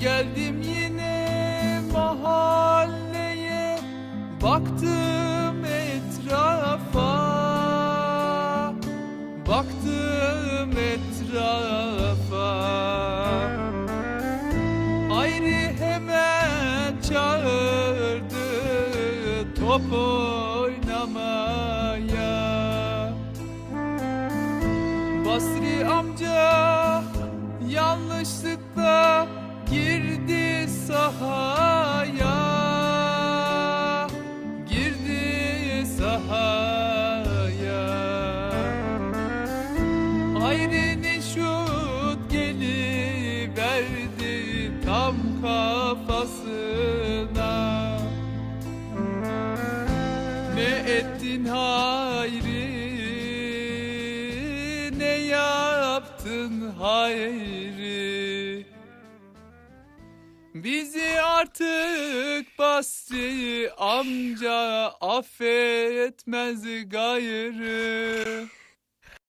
Geldim yine mahalleye Baktım etrafa. Baktım etrafa. Ayrı hemen çağırdı Top oynamaya. Basri amca yanlışlıkla tam kafasına. Ne ettin hayri Ne yaptın hayri Bizi artık Basri amca affetmez gayrı